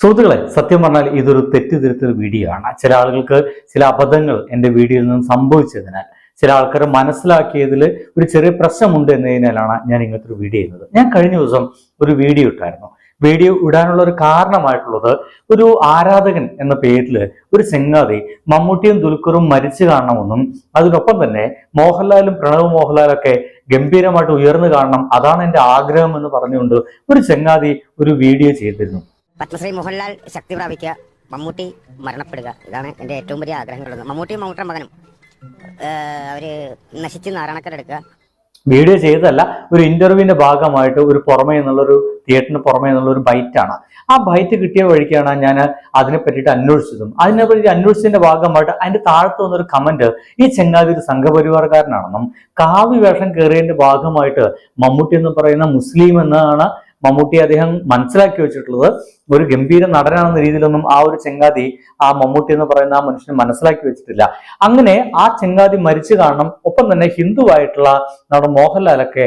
സുഹൃത്തുക്കളെ സത്യം പറഞ്ഞാൽ ഇതൊരു തെറ്റിദ്ധരുത്തൽ വീഡിയോ ആണ് ചില ആളുകൾക്ക് ചില അബദ്ധങ്ങൾ എന്റെ വീഡിയോയിൽ നിന്ന് സംഭവിച്ചതിനാൽ ചില ആൾക്കാർ മനസ്സിലാക്കിയതിൽ ഒരു ചെറിയ പ്രശ്നമുണ്ട് എന്നതിനാലാണ് ഞാൻ ഇങ്ങനത്തെ ഒരു വീഡിയോ ചെയ്യുന്നത് ഞാൻ കഴിഞ്ഞ ദിവസം ഒരു വീഡിയോ ഇട്ടായിരുന്നു. വീഡിയോ ഇടാനുള്ള ഒരു കാരണമായിട്ടുള്ളത് ഒരു ആരാധകൻ എന്ന പേരിൽ ഒരു ചെങ്ങാതി മമ്മൂട്ടിയും ദുൽഖറും മരിച്ചു കാണണമെന്നും അതിനൊപ്പം തന്നെ മോഹൻലാലും പ്രണവ് മോഹൻലാലൊക്കെ ഗംഭീരമായിട്ട് ഉയർന്നു കാണണം അതാണ് എന്റെ ആഗ്രഹം എന്ന് പറഞ്ഞുകൊണ്ട് ഒരു ചെങ്ങാതി ഒരു വീഡിയോ ചെയ്തിരുന്നു. പത്മശ്രീ മോഹൻലാൽ ശക്തി പ്രാപിക്കുക മമ്മൂട്ടി മരണപ്പെടുക. ഇതാണ് എന്റെ ഏറ്റവും വലിയ ആഗ്രഹങ്ങളുള്ളത്. മമ്മൂട്ടിയും മമ്മൂട്ടിയുടെ മകനും അവർ നശിച്ച് നാരായണക്കരെടുക്കുക വീഡിയോ ചെയ്തതല്ല ഒരു ഇന്റർവ്യൂവിന്റെ ഭാഗമായിട്ട് ഒരു പുറമേ എന്നുള്ളൊരു തിയേറ്ററിന് പുറമേ എന്നുള്ള ഒരു ബൈറ്റാണ്. ആ ബൈറ്റ് കിട്ടിയ വഴിക്കാണ് ഞാൻ അതിനെ പറ്റിയിട്ട് അന്വേഷിച്ചതും. അതിനെ പറ്റി അന്വേഷിച്ചതിന്റെ ഭാഗമായിട്ട് അതിന്റെ താഴത്ത് വന്നൊരു കമന്റ് ഈ ചെങ്ങാതി ഒരു സംഘപരിവാർക്കാരനാണെന്നും കാവ്യ വേഷം കയറിയതിന്റെ ഭാഗമായിട്ട് മമ്മൂട്ടി എന്ന് പറയുന്ന മുസ്ലിം എന്നാണ് മമ്മൂട്ടി അദ്ദേഹം മനസ്സിലാക്കി വെച്ചിട്ടുള്ളത് ഒരു ഗംഭീര നടനാണെന്ന രീതിയിലൊന്നും ആ ഒരു ചെങ്കാതി ആ മമ്മൂട്ടി എന്ന് പറയുന്ന ആ മനുഷ്യന് മനസ്സിലാക്കി വെച്ചിട്ടില്ല. അങ്ങനെ ആ ചെങ്കാതി മരിച്ചു കാണണം ഒപ്പം തന്നെ ഹിന്ദുവായിട്ടുള്ള നമ്മുടെ മോഹൻലാലൊക്കെ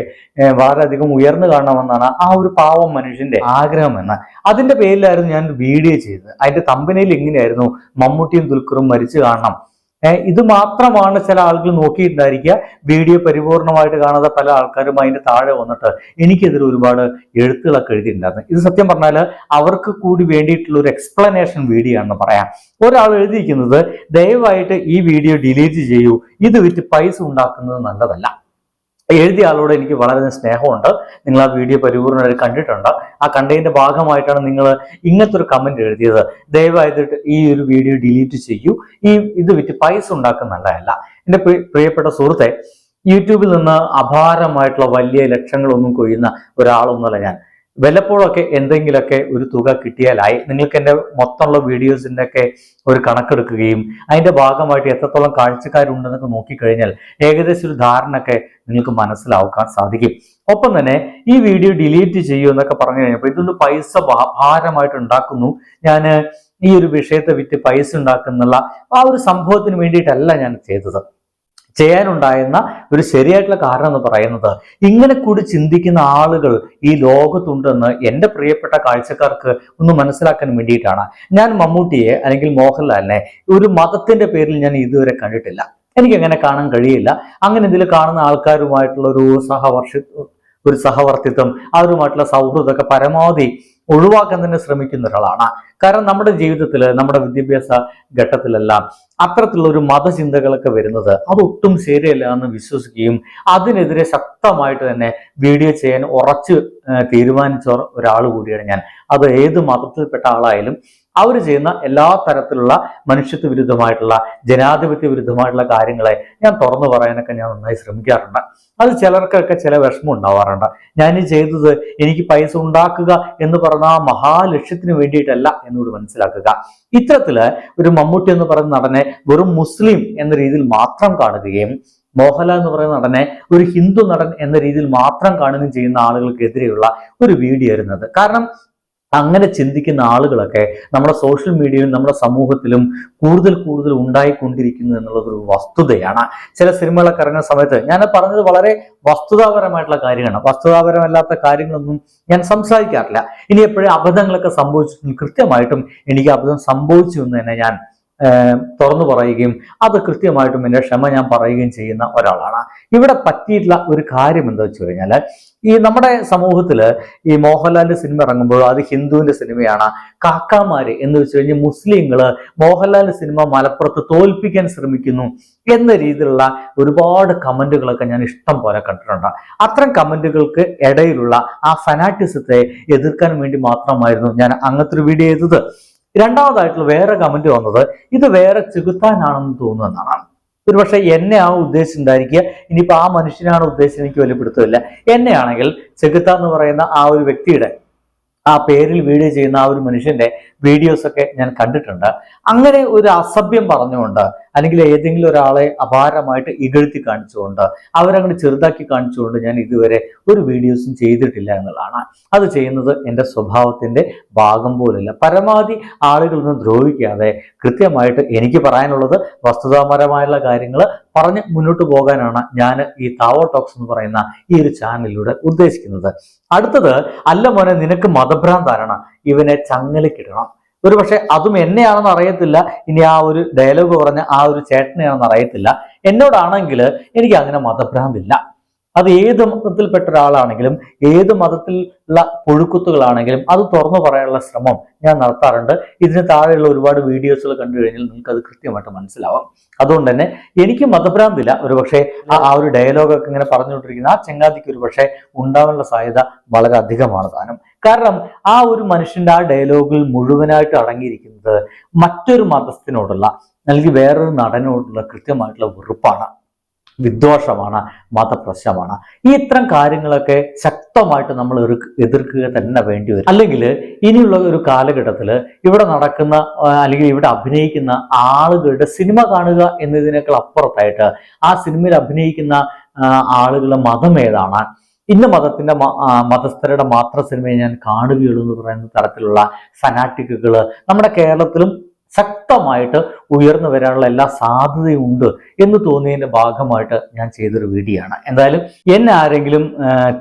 വളരെയധികം ഉയർന്നു കാണണമെന്നാണ് ആ ഒരു പാവം മനുഷ്യന്റെ ആഗ്രഹം എന്ന്. അതിന്റെ പേരിലായിരുന്നു ഞാൻ വീഡിയോ ചെയ്തത്. അതിന്റെ തമ്പനയിൽ ഇങ്ങനെയായിരുന്നു. മമ്മൂട്ടിയും ദുൽഖറും മരിച്ചു കാണണം ഇത് മാത്രമാണ് ചില ആളുകൾ നോക്കിയിട്ടുണ്ടായിരിക്കുക. വീഡിയോ പരിപൂർണമായിട്ട് കാണാതെ പല ആൾക്കാരും അതിന്റെ താഴെ വന്നിട്ട് എനിക്കെതിരെ ഒരുപാട് എഴുത്തുകളൊക്കെ എഴുതിയിട്ടുണ്ടായിരുന്നു. ഇത് സത്യം പറഞ്ഞാൽ അവർക്ക് കൂടി വേണ്ടിയിട്ടുള്ള ഒരു എക്സ്പ്ലനേഷൻ വീഡിയോ ആണെന്ന് പറയാം. ഒരാൾ എഴുതിയിരിക്കുന്നത് ദയവായിട്ട് ഈ വീഡിയോ ഡിലീറ്റ് ചെയ്യൂ. ഇത് വിറ്റ് പൈസ ഉണ്ടാക്കുന്നത് നല്ലതല്ല. എഴുതിയ ആളോട് എനിക്ക് വളരെ സ്നേഹമുണ്ട്. നിങ്ങൾ ആ വീഡിയോ പരിപൂർണമായിട്ട് കണ്ടിട്ടുണ്ട്. ആ കണ്ടതിന്റെ ഭാഗമായിട്ടാണ് നിങ്ങൾ ഇങ്ങനത്തെ ഒരു കമന്റ് എഴുതിയത്. ദയവായിട്ട് ഈ ഒരു വീഡിയോ ഡിലീറ്റ് ചെയ്യൂ. ഈ ഇത് വിറ്റ് പൈസ ഉണ്ടാക്കുന്ന നല്ലതല്ല. എന്റെ പ്രിയപ്പെട്ട സുഹൃത്തെ യൂട്യൂബിൽ നിന്ന് അപാരമായിട്ടുള്ള വലിയ ലക്ഷങ്ങളൊന്നും കൊയ്യുന്ന ഒരാളൊന്നുമല്ല ഞാൻ. വല്ലപ്പോഴൊക്കെ എന്തെങ്കിലുമൊക്കെ ഒരു തുക കിട്ടിയാലായി നിങ്ങൾക്ക് എന്റെ മൊത്തമുള്ള വീഡിയോസിന്റെ ഒക്കെ ഒരു കണക്കെടുക്കുകയും അതിന്റെ ഭാഗമായിട്ട് എത്രത്തോളം കാഴ്ചക്കാരുണ്ടെന്നൊക്കെ നോക്കിക്കഴിഞ്ഞാൽ ഏകദേശം ഒരു ധാരണ ഒക്കെ നിങ്ങൾക്ക് മനസ്സിലാക്കാൻ സാധിക്കും. ഒപ്പം തന്നെ ഈ വീഡിയോ ഡിലീറ്റ് ചെയ്യൂ എന്നൊക്കെ പറഞ്ഞു കഴിഞ്ഞപ്പോൾ ഇതൊന്ന് പൈസ ഭാരമായിട്ട് ഉണ്ടാക്കുന്നു ഞാൻ ഈ ഒരു വിഷയത്തെ വിറ്റ് പൈസ ഉണ്ടാക്കുന്നുള്ള ആ ഒരു സംഭവത്തിന് വേണ്ടിയിട്ടല്ല ഞാൻ ചെയ്തത്. ചെയ്യാനുണ്ടായിരുന്ന ഒരു ശരിയായിട്ടുള്ള കാരണം എന്ന് പറയുന്നത് ഇങ്ങനെ കൂടി ചിന്തിക്കുന്ന ആളുകൾ ഈ ലോകത്തുണ്ടെന്ന് എന്റെ പ്രിയപ്പെട്ട കാഴ്ചക്കാർക്ക് ഒന്ന് മനസ്സിലാക്കാൻ വേണ്ടിയിട്ടാണ്. ഞാൻ മമ്മൂട്ടിയെ അല്ലെങ്കിൽ മോഹൻലാലിനെ ഒരു മതത്തിന്റെ പേരിൽ ഞാൻ ഇതുവരെ കണ്ടിട്ടില്ല. എനിക്ക് അങ്ങനെ കാണാൻ കഴിയില്ല. അങ്ങനെ ഇതിൽ കാണുന്ന ആൾക്കാരുമായിട്ടുള്ള ഒരു സഹവർഷ ഒരു സഹവർത്തിത്വം അവരുമായിട്ടുള്ള സൗഹൃദമൊക്കെ പരമാവധി ഒഴിവാക്കാൻ തന്നെ ശ്രമിക്കുന്ന ഒരാളാണ്. കാരണം നമ്മുടെ ജീവിതത്തിൽ നമ്മുടെ വിദ്യാഭ്യാസ ഘട്ടത്തിലെല്ലാം അത്തരത്തിലുള്ള ഒരു മതചിന്തകളൊക്കെ വരുന്നത് അതൊട്ടും ശരിയല്ല എന്ന് വിശ്വസിക്കുകയും അതിനെതിരെ ശക്തമായിട്ട് തന്നെ വീഡിയോ ചെയ്യാൻ ഉറച്ച് തീരുമാനിച്ച ഒരാൾ കൂടിയാണ് ഞാൻ. അത് ഏത് മതത്തിൽപ്പെട്ട ആളായാലും അവർ ചെയ്യുന്ന എല്ലാ തരത്തിലുള്ള മനുഷ്യത്വ വിരുദ്ധമായിട്ടുള്ള ജനാധിപത്യ വിരുദ്ധമായിട്ടുള്ള കാര്യങ്ങളെ ഞാൻ തുറന്നു പറയാനൊക്കെ ഞാൻ നന്നായി ശ്രമിക്കാറുണ്ട്. അത് ചിലർക്കൊക്കെ ചില വിഷമം ഉണ്ടാവാറുണ്ട്. ഞാൻ ഈ ചെയ്തത് എനിക്ക് പൈസ ഉണ്ടാക്കുക എന്ന് പറഞ്ഞ ആ മഹാലക്ഷ്യത്തിന് വേണ്ടിയിട്ടല്ല എന്നോട് മനസ്സിലാക്കുക. ഇത്തരത്തിൽ ഒരു മമ്മൂട്ടി എന്ന് പറയുന്ന നടനെ വെറും മുസ്ലിം എന്ന രീതിയിൽ മാത്രം കാണുകയും മോഹൻലാൽ എന്ന് പറയുന്ന നടനെ ഒരു ഹിന്ദു നടൻ എന്ന രീതിയിൽ മാത്രം കാണുകയും ചെയ്യുന്ന ആളുകൾക്കെതിരെയുള്ള ഒരു വീഡിയോ ആയിരുന്നത് കാരണം അങ്ങനെ ചിന്തിക്കുന്ന ആളുകളൊക്കെ നമ്മുടെ സോഷ്യൽ മീഡിയയിലും നമ്മുടെ സമൂഹത്തിലും കൂടുതൽ കൂടുതൽ ഉണ്ടായിക്കൊണ്ടിരിക്കുന്നു എന്നുള്ളത് ഒരു വസ്തുതയാണ്. ചില സിനിമകളൊക്കെ ഇറങ്ങുന്ന സമയത്ത് ഞാൻ പറഞ്ഞത് വളരെ വസ്തുതാപരമായിട്ടുള്ള കാര്യമാണ് വസ്തുതാപരമല്ലാത്ത കാര്യങ്ങളൊന്നും ഞാൻ സംസാരിക്കാറില്ല. ഇനി എപ്പോഴും അബദ്ധങ്ങളൊക്കെ സംഭവിച്ചിട്ടുണ്ടെങ്കിൽ കൃത്യമായിട്ടും എനിക്ക് അബദ്ധം സംഭവിച്ചു എന്ന് തന്നെ ഞാൻ തുറന്നു പറയുകയും അത് കൃത്യമായിട്ടും എന്റെ ക്ഷമ ഞാൻ പറയുകയും ചെയ്യുന്ന ഒരാളാണ്. ഇവിടെ പറ്റിയിട്ടുള്ള ഒരു കാര്യം എന്താ വെച്ച് കഴിഞ്ഞാൽ ഈ നമ്മുടെ സമൂഹത്തിൽ ഈ മോഹൻലാലിന്റെ സിനിമ ഇറങ്ങുമ്പോൾ അത് ഹിന്ദുവിന്റെ സിനിമയാണ് കാക്കാമാര് എന്ന് വെച്ച് കഴിഞ്ഞാൽ മുസ്ലിങ്ങൾ മോഹൻലാലിന്റെ സിനിമ മലപ്പുറത്ത് തോൽപ്പിക്കാൻ ശ്രമിക്കുന്നു എന്ന രീതിയിലുള്ള ഒരുപാട് കമന്റുകളൊക്കെ ഞാൻ ഇഷ്ടം പോലെ കണ്ടിട്ടുണ്ട്. അത്തരം കമന്റുകൾക്ക് ഇടയിലുള്ള ആ ഫനാറ്റിസത്തെ എതിർക്കാൻ വേണ്ടി മാത്രമായിരുന്നു ഞാൻ അങ്ങനത്തെ ഒരു വീഡിയോ ചെയ്തത്. രണ്ടാമതായിട്ടുള്ള വേറെ കമന്റ് വന്നത് ഇത് വേറെ ചെകുത്താനാണെന്ന് തോന്നുന്നതാണ്. ഒരുപക്ഷെ എന്നെ ആ ഉദ്ദേശിച്ചിട്ടുണ്ടായിരിക്കുക ഇനിയിപ്പോൾ ആ മനുഷ്യനാണ് ഉദ്ദേശിച്ചത് എനിക്ക് വലിയ പിടുത്തമില്ല എന്നെയാണെങ്കിൽ ചെകുത്ത എന്ന് പറയുന്ന ആ ഒരു വ്യക്തിയുടെ ആ പേരിൽ വീഡിയോ ചെയ്യുന്ന ആ ഒരു മനുഷ്യന്റെ വീഡിയോസ് ഒക്കെ ഞാൻ കണ്ടിട്ടുണ്ട്. അങ്ങനെ ഒരു അസഭ്യം പറഞ്ഞുകൊണ്ട് അല്ലെങ്കിൽ ഏതെങ്കിലും ഒരാളെ അപാരമായിട്ട് ഇകഴ്ത്തി കാണിച്ചുകൊണ്ട് അവരങ്ങ് ചെറുതാക്കി കാണിച്ചുകൊണ്ട് ഞാൻ ഇതുവരെ ഒരു വീഡിയോസും ചെയ്തിട്ടില്ല എന്നുള്ളതാണ്. അത് ചെയ്യുന്നത് എന്റെ സ്വഭാവത്തിന്റെ ഭാഗം പോലില്ല. പരമാവധി ആളുകളൊന്നും ദ്രോഹിക്കാതെ കൃത്യമായിട്ട് എനിക്ക് പറയാനുള്ളത് വസ്തുതാപരമായുള്ള കാര്യങ്ങൾ പറഞ്ഞ് മുന്നോട്ട് പോകാനാണ് ഞാൻ ഈ താവോ ടോക്സ് എന്ന് പറയുന്ന ഈ ഒരു ചാനലിലൂടെ ഉദ്ദേശിക്കുന്നത്. അടുത്തത് അല്ല മോനെ നിനക്ക് മതഭ്രാന്താരണം. ഇവനെ ചങ്ങലക്കിടണം ഒരു പക്ഷെ അതും എന്നെയാണെന്ന് അറിയത്തില്ല. ഇനി ആ ഒരു ഡയലോഗ് പറഞ്ഞ ആ ഒരു ചേട്ടനെയാണെന്ന് അറിയത്തില്ല. എന്നോടാണെങ്കിൽ എനിക്ക് അങ്ങനെ മതഭ്രാന്തില്ല. അത് ഏത് മതത്തിൽപ്പെട്ട ഒരാളാണെങ്കിലും ഏത് മതത്തിലുള്ള പുഴുക്കുത്തുകളാണെങ്കിലും അത് തുറന്നു പറയാനുള്ള ശ്രമം ഞാൻ നടത്താറുണ്ട്. ഇതിന് താഴെയുള്ള ഒരുപാട് വീഡിയോസുകൾ കണ്ടു കഴിഞ്ഞാൽ നിങ്ങൾക്ക് അത് കൃത്യമായിട്ട് മനസ്സിലാവാം. അതുകൊണ്ട് തന്നെ എനിക്ക് മതഭ്രാന്തില്ല. ഒരു പക്ഷേ ആ ആ ഒരു ഡയലോഗൊക്കെ ഇങ്ങനെ പറഞ്ഞുകൊണ്ടിരിക്കുന്ന ആ ചങ്ങാതിക്ക് ഒരു പക്ഷേ ഉണ്ടാവാനുള്ള സാധ്യത വളരെ അധികമാണ് താനും. കാരണം ആ ഒരു മനുഷ്യന്റെ ആ ഡയലോഗിൽ മുഴുവനായിട്ട് അടങ്ങിയിരിക്കുന്നത് മറ്റൊരു മതസ്ഥനോടുള്ള അല്ലെങ്കിൽ വേറൊരു നടനോടുള്ള കൃത്യമായിട്ടുള്ള വെറുപ്പാണ്. വിദ്വേഷമാണ് മതപ്രശ്നമാണ്. ഈ ഇത്തരം കാര്യങ്ങളൊക്കെ ശക്തമായിട്ട് നമ്മൾ എതിർക്കുക തന്നെ വേണ്ടി വരും. അല്ലെങ്കിൽ ഇനിയുള്ള ഒരു കാലഘട്ടത്തിൽ ഇവിടെ നടക്കുന്ന അല്ലെങ്കിൽ ഇവിടെ അഭിനയിക്കുന്ന ആളുകളുടെ സിനിമ കാണുക എന്നതിനേക്കാൾ അപ്പുറത്തായിട്ട് ആ സിനിമയിൽ അഭിനയിക്കുന്ന ആളുകളുടെ മതം ഏതാണ്? ഇന്ന മതത്തിന്റെ മതസ്ഥരുടെ മാത്രം സിനിമയെ ഞാൻ കാണുകയുള്ളൂ എന്ന് പറയുന്ന തരത്തിലുള്ള ഫനാറ്റിക്കുകൾ നമ്മുടെ കേരളത്തിലും ശക്തമായിട്ട് ഉയർന്നു വരാനുള്ള എല്ലാ സാധ്യതയുമുണ്ട് എന്ന് തോന്നിയതിന്റെ ഭാഗമായിട്ട് ഞാൻ ചെയ്തൊരു വീഡിയോ ആണ്. എന്തായാലും എന്നെ ആരെങ്കിലും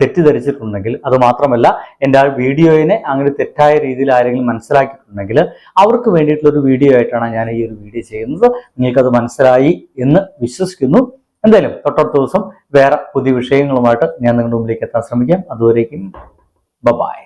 തെറ്റിദ്ധരിച്ചിട്ടുണ്ടെങ്കിൽ അത് മാത്രമല്ല എന്റെ ആ വീഡിയോയിനെ അങ്ങനെ തെറ്റായ രീതിയിൽ ആരെങ്കിലും മനസ്സിലാക്കിയിട്ടുണ്ടെങ്കിൽ അവർക്ക് വേണ്ടിയിട്ടുള്ള ഒരു വീഡിയോ ആയിട്ടാണ് ഞാൻ ഈ ഒരു വീഡിയോ ചെയ്യുന്നത്. നിങ്ങൾക്കത് മനസ്സിലായി എന്ന് വിശ്വസിക്കുന്നു. എന്തായാലും തൊട്ടടുത്ത ദിവസം വേറെ പുതിയ വിഷയങ്ങളുമായിട്ട് ഞാൻ നിങ്ങളുടെ മുമ്പിലേക്ക് എത്താൻ ശ്രമിക്കാം. അതുവരേക്കും ബബായ്